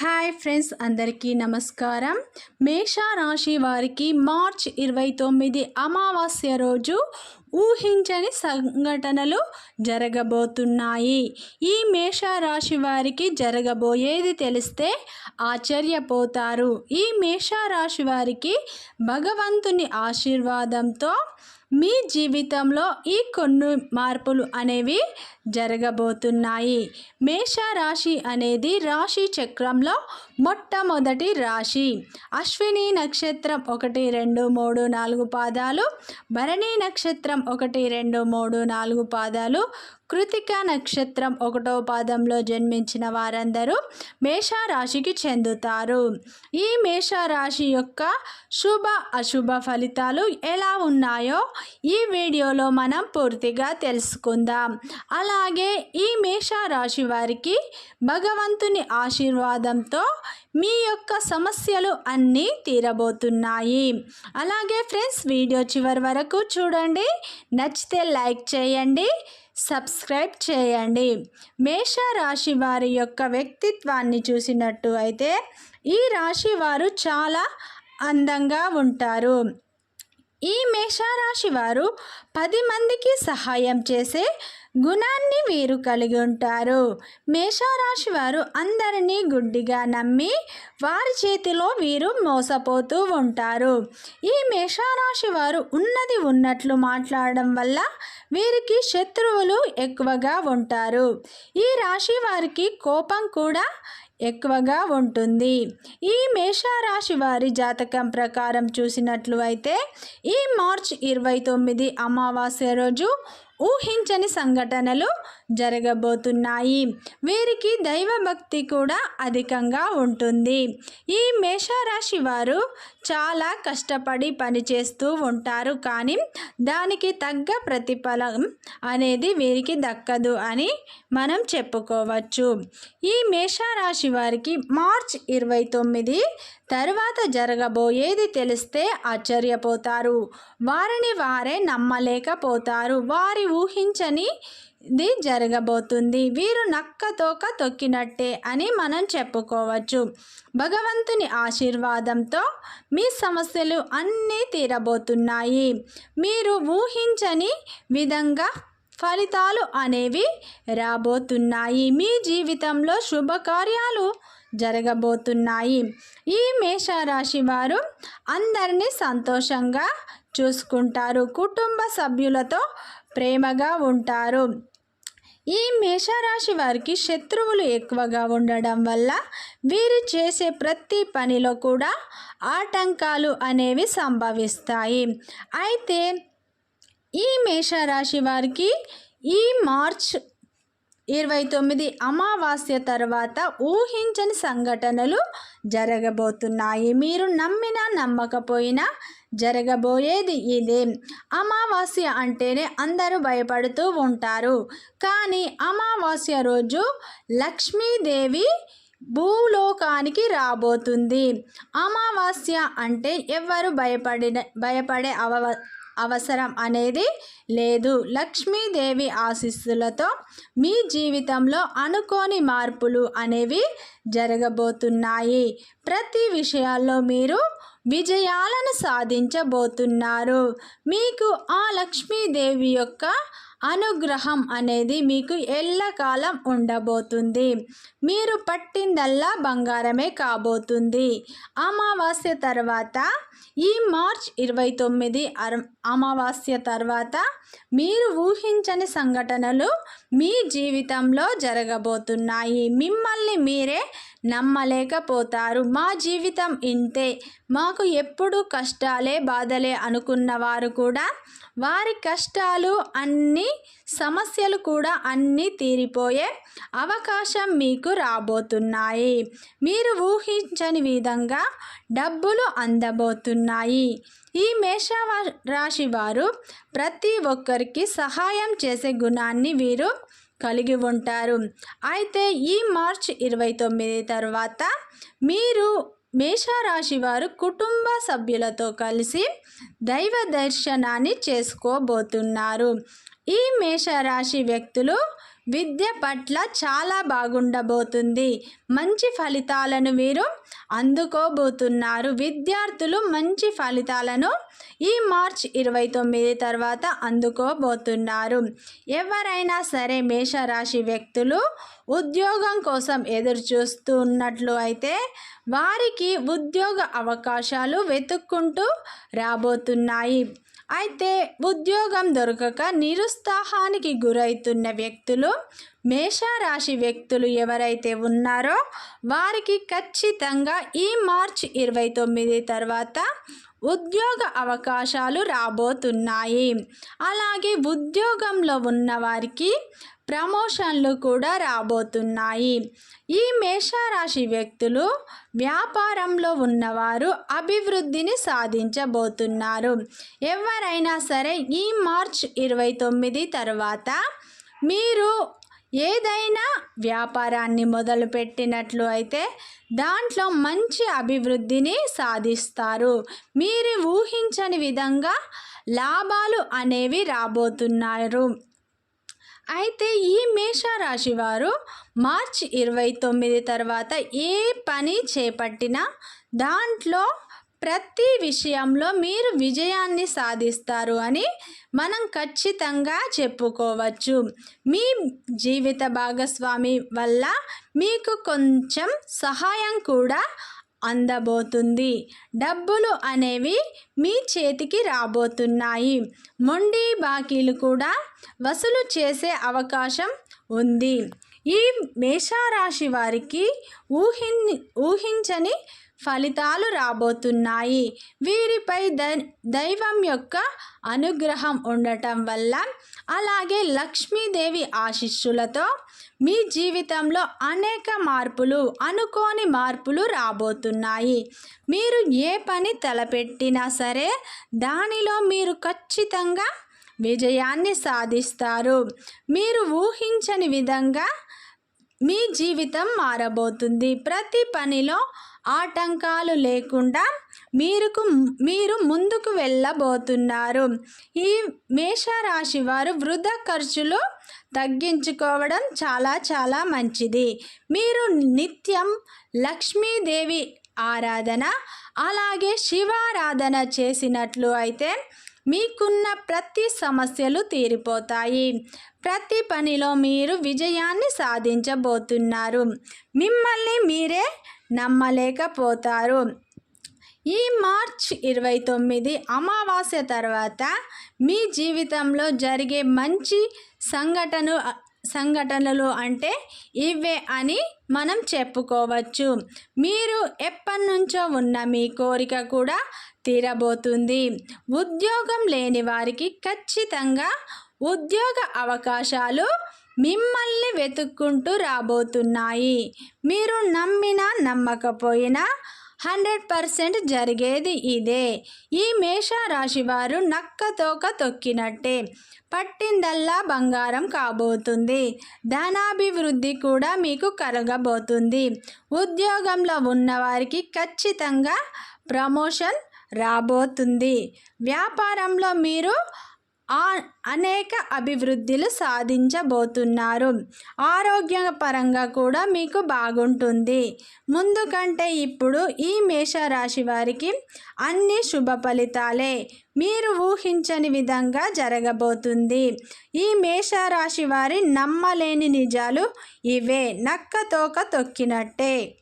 Hi friends అందరికీ నమస్కారం. మేషరాశి వారికి మార్చ్ ఇరవై తొమ్మిది అమావాస్య రోజు ఊహించని సంఘటనలు జరగబోతున్నాయి. ఈ మేషరాశి వారికి జరగబోయేది తెలిస్తే ఆశ్చర్యపోతారు. ఈ మేషరాశి వారికి భగవంతుని ఆశీర్వాదంతో మీ జీవితంలో ఈ కొన్ని మార్పులు అనేవి జరగబోతున్నాయి. మేషరాశి అనేది రాశి చక్రంలో మొట్టమొదటి రాశి. అశ్విని నక్షత్రం ఒకటి రెండు మూడు నాలుగు పాదాలు. భరణి నక్షత్రం ఒకటి రెండు మూడు నాలుగు పాదాలు. కృతిక నక్షత్రం ఒకటో పాదంలో జన్మించిన వారందరూ మేషరాశికి చెందుతారు. ఈ మేషరాశి యొక్క శుభ అశుభ ఫలితాలు ఎలా ఉన్నాయో ఈ వీడియోలో మనం పూర్తిగా తెలుసుకుందాం. అలా అలాగే ఈ మేషరాశి వారికి భగవంతుని ఆశీర్వాదంతో మీ యొక్క సమస్యలు అన్నీ తీరబోతున్నాయి. అలాగే ఫ్రెండ్స్ వీడియో చివరి వరకు చూడండి. నచ్చితే లైక్ చేయండి. సబ్స్క్రైబ్ చేయండి. మేషరాశి వారి యొక్క వ్యక్తిత్వాన్ని చూసినట్టు అయితే ఈ రాశి వారు చాలా అందంగా ఉంటారు. ఈ మేషరాశి వారు పది మందికి సహాయం చేసే గుణాన్ని వీరు కలిగి ఉంటారు. మేషరాశి వారు అందరినీ గుడ్డిగా నమ్మి వారి చేతిలో వీరు మోసపోతూ ఉంటారు. ఈ మేషరాశి వారు ఉన్నది ఉన్నట్లు మాట్లాడడం వల్ల వీరికి శత్రువులు ఎక్కువగా ఉంటారు. ఈ రాశి వారికి కోపం కూడా ఎక్కువగా ఉంటుంది. ఈ మేషరాశి వారి జాతకం ప్రకారం చూసినట్లు అయితే ఈ మార్చ్ ఇరవై తొమ్మిది అమావాస్య రోజు ఊహించని సంఘటనలు జరగబోతున్నాయి. వీరికి దైవభక్తి కూడా అధికంగా ఉంటుంది. ఈ మేషరాశి వారు చాలా కష్టపడి పనిచేస్తూ ఉంటారు. కానీ దానికి తగ్గ ప్రతిఫలం అనేది వీరికి దక్కదు అని మనం చెప్పుకోవచ్చు. ఈ మేషరాశి వారికి మార్చ్ ఇరవై తొమ్మిది తరువాత జరగబోయేది తెలిస్తే ఆశ్చర్యపోతారు. వారిని వారే నమ్మలేకపోతారు. వారి ఊహించని ఇది జరగబోతుంది. వీరు నక్క తోక తొక్కినట్టే అని మనం చెప్పుకోవచ్చు. భగవంతుని ఆశీర్వాదంతో మీ సమస్యలు అన్నీ తీరబోతున్నాయి. మీరు ఊహించని విధంగా ఫలితాలు అనేవి రాబోతున్నాయి. మీ జీవితంలో శుభకార్యాలు జరగబోతున్నాయి. ఈ మేషరాశి వారు అందరినీ సంతోషంగా చూసుకుంటారు. కుటుంబ సభ్యులతో ప్రేమగా ఉంటారు. ఈ మేషరాశి వారికి శత్రువులు ఎక్కువగా ఉండడం వల్ల వీరు చేసే ప్రతి పనిలో కూడా ఆటంకాలు అనేవి సంభవిస్తాయి. అయితే ఈ మేషరాశి వారికి ఈ మార్చ్ ఇరవై తొమ్మిది అమావాస్య తర్వాత ఊహించని సంఘటనలు జరగబోతున్నాయి. మీరు నమ్మినా నమ్మకపోయినా జరగబోయేది ఇదే. అమావాస్య అంటేనే అందరూ భయపడుతూ ఉంటారు. కానీ అమావాస్య రోజు లక్ష్మీదేవి భూలోకానికి రాబోతుంది. అమావాస్య అంటే ఎవరు భయపడిన భయపడే అవ అవసరం అనేది లేదు. లక్ష్మీదేవి ఆశీస్సులతో మీ జీవితంలో అనుకోని మార్పులు అనేవి జరగబోతున్నాయి. ప్రతి విషయాల్లో మీరు విజయాలను సాధించబోతున్నారు. మీకు ఆ లక్ష్మీదేవి యొక్క అనుగ్రహం అనేది మీకు ఎల్లకాలం ఉండబోతుంది. మీరు పట్టిందల్లా బంగారమే కాబోతుంది. అమావాస్య తర్వాత ఈ మార్చ్ ఇరవై తొమ్మిది అమావాస్య తర్వాత మీరు ఊహించని సంఘటనలు మీ జీవితంలో జరగబోతున్నాయి. మిమ్మల్ని మీరే నమ్మలేకపోతారు. మా జీవితం ఇంతే. మాకు ఎప్పుడు కష్టాలే బాధలే అనుకున్న వారు కూడా వారి కష్టాలు అన్నీ సమస్యలు కూడా అన్నీ తీరిపోయే అవకాశం మీకు రాబోతున్నాయి. మీరు ఊహించని విధంగా డబ్బులు అందబోతున్నాయి. ఈ మేష రాశి వారు ప్రతి ఒక్కరికి సహాయం చేసే గుణాన్ని వీరు కలిగి ఉంటారు. అయితే ఈ మార్చ్ ఇరవై తొమ్మిది తర్వాత మీరు మేషరాశి వారు కుటుంబ సభ్యులతో కలిసి దైవ దర్శనాన్ని చేసుకోబోతున్నారు. ఈ మేషరాశి వ్యక్తులు విద్య పట్ల చాలా బాగుండబోతుంది. మంచి ఫలితాలను వీరు అందుకోబోతున్నారు. విద్యార్థులు మంచి ఫలితాలను ఈ మార్చ్ ఇరవై తొమ్మిది తర్వాత అందుకోబోతున్నారు. ఎవరైనా సరే మేషరాశి వ్యక్తులు ఉద్యోగం కోసం ఎదురు చూస్తూ ఉన్నట్లు అయితే వారికి ఉద్యోగ అవకాశాలు వెతుక్కుంటూ రాబోతున్నాయి. అయితే ఉద్యోగం దొరకక నిరుత్సాహానికి గురవుతున్న వ్యక్తులు మేషరాశి వ్యక్తులు ఎవరైతే ఉన్నారో వారికి ఖచ్చితంగా ఈ మార్చ్ ఇరవై తొమ్మిది తర్వాత ఉద్యోగ అవకాశాలు రాబోతున్నాయి. అలాగే ఉద్యోగంలో ఉన్న వారికి ప్రమోషన్లు కూడా రాబోతున్నాయి. ఈ మేషరాశి వ్యక్తులు వ్యాపారంలో ఉన్నవారు అభివృద్ధిని సాధించబోతున్నారు. ఎవరైనా సరే ఈ మార్చ్ ఇరవై తొమ్మిది తర్వాత మీరు ఏదైనా వ్యాపారాన్ని మొదలుపెట్టినట్లు అయితే దాంట్లో మంచి అభివృద్ధిని సాధిస్తారు. మీరు ఊహించని విధంగా లాభాలు అనేవి రాబోతున్నారు. అయితే ఈ మేషరాశి వారు మార్చి ఇరవై తొమ్మిది తర్వాత ఏ పని చేపట్టినా దాంట్లో ప్రతి విషయంలో మీరు విజయాన్ని సాధిస్తారు అని మనం ఖచ్చితంగా చెప్పుకోవచ్చు. మీ జీవిత భాగస్వామి వల్ల మీకు కొంచెం సహాయం కూడా అందబోతుంది. డబ్బులు అనేవి మీ చేతికి రాబోతున్నాయి. మొండి బాకీలు కూడా వసూలు చేసే అవకాశం ఉంది. ఈ మేషారాశి వారికి ఊహి ఊహించని ఫలితాలు రాబోతున్నాయి. వీరిపై ద దైవం యొక్క అనుగ్రహం ఉండటం వల్ల అలాగే లక్ష్మీదేవి ఆశిష్యులతో మీ జీవితంలో అనేక మార్పులు అనుకోని మార్పులు రాబోతున్నాయి. మీరు ఏ పని తలపెట్టినా సరే దానిలో మీరు ఖచ్చితంగా విజయాన్ని సాధిస్తారు. మీరు ఊహించని విధంగా మీ జీవితం మారబోతుంది. ప్రతి పనిలో ఆటంకాలు లేకుండా మీరుకు మీరు ముందుకు వెళ్ళబోతున్నారు. ఈ మేషరాశి వారు వృధా ఖర్చులు తగ్గించుకోవడం చాలా చాలా మంచిది. మీరు నిత్యం లక్ష్మీదేవి ఆరాధన అలాగే శివారాధన చేసినట్లు అయితే మీకున్న ప్రతి సమస్యలు తీరిపోతాయి. ప్రతి పనిలో మీరు విజయాన్ని సాధించబోతున్నారు. మిమ్మల్ని మీరే నమ్మలేకపోతారు. ఈ మార్చ్ ఇరవై తొమ్మిది అమావాస్య తర్వాత మీ జీవితంలో జరిగే మంచి సంఘటన సంఘటనలు అంటే ఇవే అని మనం చెప్పుకోవచ్చు. మీరు ఎప్పటి నుంచో ఉన్న మీ కోరిక కూడా తీరబోతుంది. ఉద్యోగం లేని వారికి ఖచ్చితంగా ఉద్యోగ అవకాశాలు మిమ్మల్ని వెతుక్కుంటూ రాబోతున్నాయి. మీరు నమ్మినా నమ్మకపోయినా హండ్రెడ్ పర్సెంట్ జరిగేది ఇదే. ఈ మేషరాశి వారు నక్కతోక తొక్కినట్టే. పట్టిందల్లా బంగారం కాబోతుంది. ధనాభివృద్ధి కూడా మీకు కలగబోతుంది ఉద్యోగంలో ఉన్నవారికి ఖచ్చితంగా ప్రమోషన్ రాబోతుంది. వ్యాపారంలో మీరు ఆ అనేక అభివృద్ధులు సాధించబోతున్నారు. ఆరోగ్యపరంగా కూడా మీకు బాగుంటుంది. ముందు కంటే ఇప్పుడు ఈ మేషరాశి వారికి అన్ని శుభ ఫలితాలే. మీరు ఊహించని విధంగా జరగబోతుంది. ఈ మేషరాశి వారి నమ్మలేని నిజాలు ఇవే. నక్క తోక తొక్కినట్టే.